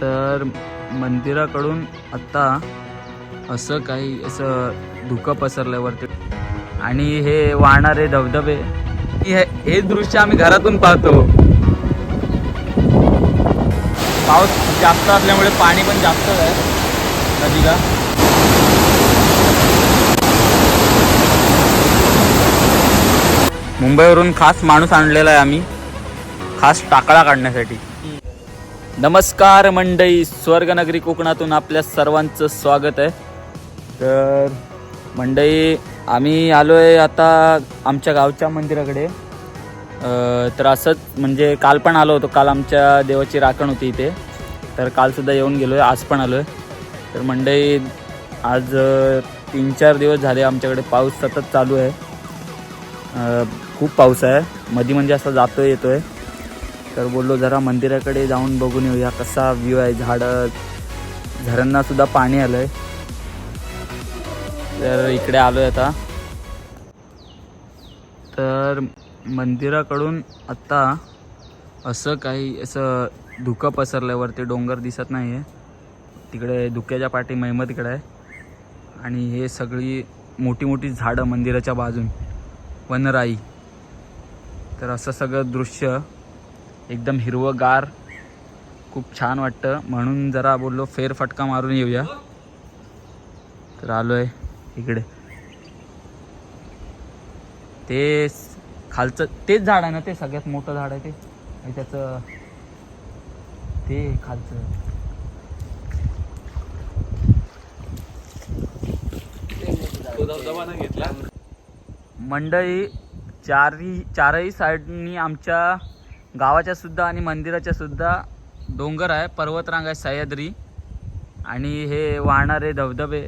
तर मंदिराकडून आत्ता असं काही असं धुकं पसरल्यावरती. आणि हे वाहणारे धबधबे हे हे दृश्य आम्ही घरातून पाहतो. पाऊस जास्त असल्यामुळे पाणी पण जास्त आहे. नदीला. मुंबईवरून खास माणूस आणलेला आहे आम्ही. खास टाकळा काढण्यासाठी. नमस्कार मंडई स्वर्गनगरी कोकणातून आपल्या सर्वांचं स्वागत आहे. तर मंडई आम्ही आलो आहे आता आमच्या गावच्या मंदिराकडे. तर असंच म्हणजे काल पण आलो होतो काल आमच्या देवाची राखण होती इथे. तर कालसुद्धा येऊन गेलो आहे आज पण आलो आहे तर मंडई आज तीन चार दिवस झाले आमच्याकडे पाऊस सतत चालू आहे. खूप पाऊस आहे. मधी म्हणजे असा येतो आहे तर बोललो जरा मंदिराकडे जाऊन बघून येऊया कसा व्ह्यू आहे झाडं झरांना सुद्धा पाणी आहे तर इकडे आलो आहे आता. तर मंदिराकडून आत्ता असं काही असं धुकं पसरलंय वरती डोंगर दिसत नाही आहे तिकडे धुक्याच्या पाठी महिमत तिकडे आहे. आणि हे सगळी मोठी मोठी झाडं मंदिराच्या बाजून. वनराई. तर असं सगळं दृश्य एकदम हिरवंगार खूप छान वाटतं. म्हणून जरा बोललो फेरफटका मारून येऊया. तर आलो आहे इकडे. ते खालचं तेच झाड आहे ना ते सगळ्यात मोठं झाड आहे ते. आणि त्याचं ते खालचं. मंडई चारही चारही साईडनी आमच्या गावाच्या सुद्धा आणि मंदिराच्या सुद्धा डोंगर आहे पर्वतरांग आहे सह्याद्री. आणि हे वाहणारे धबधबे.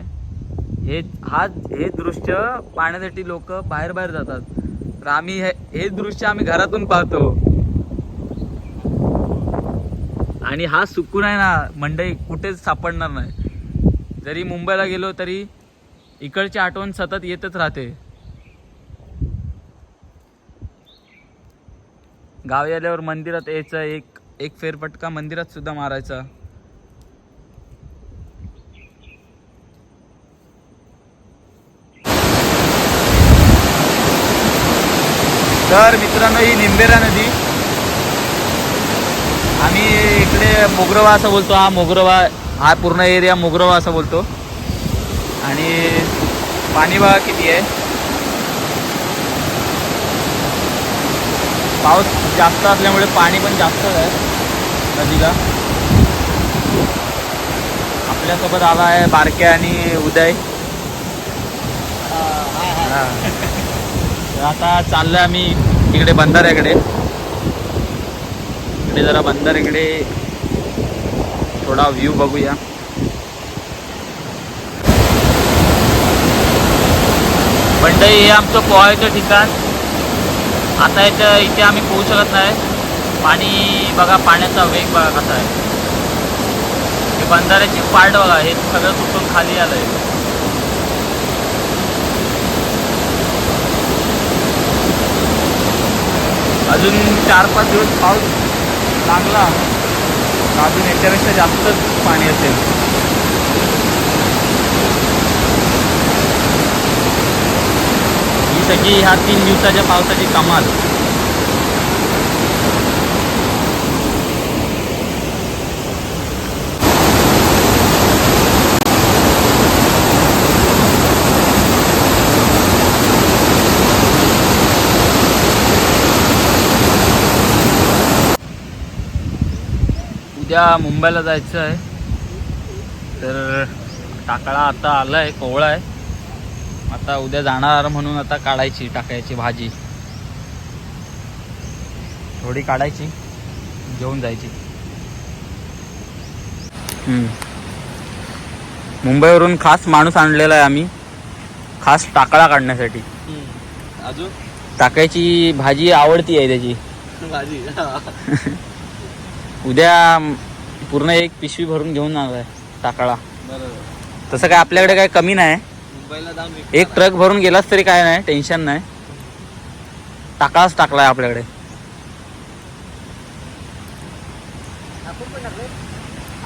हे हा हे दृश्य पाहण्यासाठी लोक बाहेर बाहेर जातात. तर आम्ही हे हे दृश्य आम्ही घरातून पाहतो. आणि हा सुकून आहे ना मंडई कुठेच सापडणार नाही. जरी मुंबईला गेलो तरी इकडची आठवण सतत येतच राहते. गावी आल्यावर मंदिरात यायचं एक एक फेरफटका मंदिरात सुद्धा मारायचा. तर मित्रांनो ही निंबेरा नदी. आम्ही इकडे मोगरवा असं बोलतो. हा मोगरवा हा पूर्ण एरिया मोगरवा असं बोलतो. आणि पाणी बघा किती आहे. पाऊस जास्त असल्यामुळे पाणी पण जास्त आहे. नदीला. आपल्यासोबत आला आहे बारके आणि उदय. तर आता चाललोय आम्ही इकडे बंधाऱ्याकडे. इकडे जरा बंधाऱ्याकडे थोडा व्ह्यू बघूया. बंडई हे आमचं पोहायचं ठिकाण. आता याच्या इथे आम्ही पोहू शकत नाही. पाणी बघा पाण्याचा वेग बघा कसा आहे. हे बंधाऱ्याची पार्ट बघा हे सगळं तुटून खाली आलं आहे अजून चार पाच दिवस पाऊस लागला अजून याच्यापेक्षा जास्तच पाणी असेल. ही ह्या तीन दिवसाच्या पावसाची कमाल. उद्या मुंबईला जायचं आहे. तर टाकळा आता आला आहे कोवळा आहे. आता उद्या जाणार म्हणून आता काढायची टाकायची भाजी. थोडी काढायची घेऊन जायची. मुंबईवरून खास माणूस आणलेला आहे आम्ही. खास टाकळा काढण्यासाठी. अजून? टाकायची भाजी आवडती आहे त्याची. भाजी. उद्या पूर्ण एक पिशवी भरून घेऊन जाणार आहे टाकळा. बरोबर. तसं काय आपल्याकडे काय कमी नाही. एक ट्रक भरून गेलाच तरी काय नाही टेन्शन नाही. टाकळाच टाकलाय आपल्याकडे.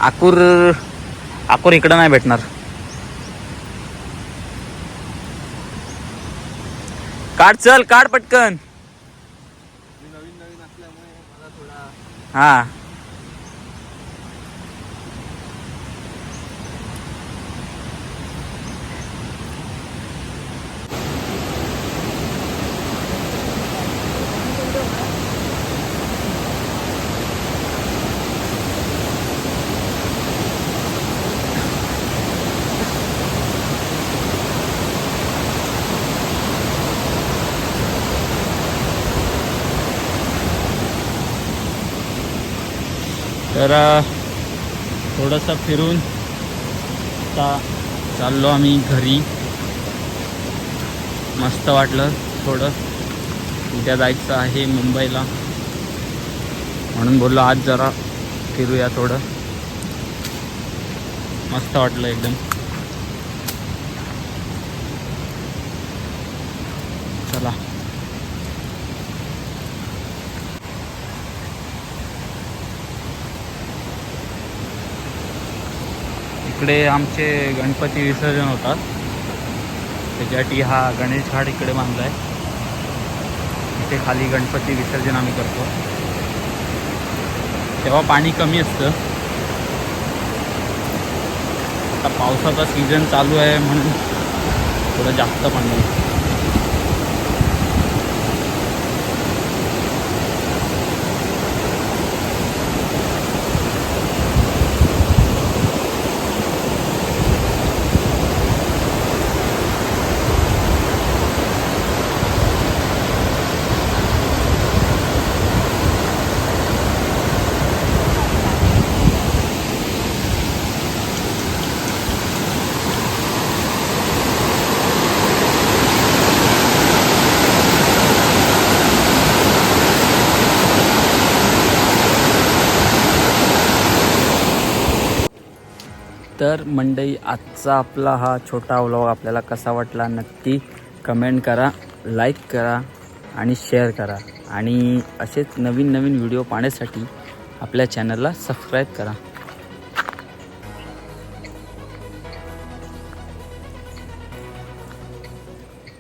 आकूर आकूर इकडं नाही भेटणार. काढ चल काढ पटकन. हा. तर थोडंसं फिरून आता चाललो आम्ही घरी. मस्त वाटलं थोडं. उद्या जायचं आहे मुंबईला. म्हणून बोललो आज जरा फिरूया थोडं. मस्त वाटलं एकदम. चला. इकडे आमचे गणपती विसर्जन होतात. त्याच्यासाठी हा गणेश घाट इकडे बांधला आहे इथे खाली गणपती विसर्जन आम्ही करतो. तेव्हा पाणी कमी असतं. आता पावसाचा सीझन चालू आहे म्हणून थोडं जास्त पाणी. तर मंडई आजचा आपला हा छोटा व्लॉग आपल्याला कसा वाटला नक्की कमेंट करा लाईक करा आणि शेअर करा. आणि असेच नवीन नवीन व्हिडिओ पाहण्यासाठी आपल्या चॅनलला सबस्क्राईब करा.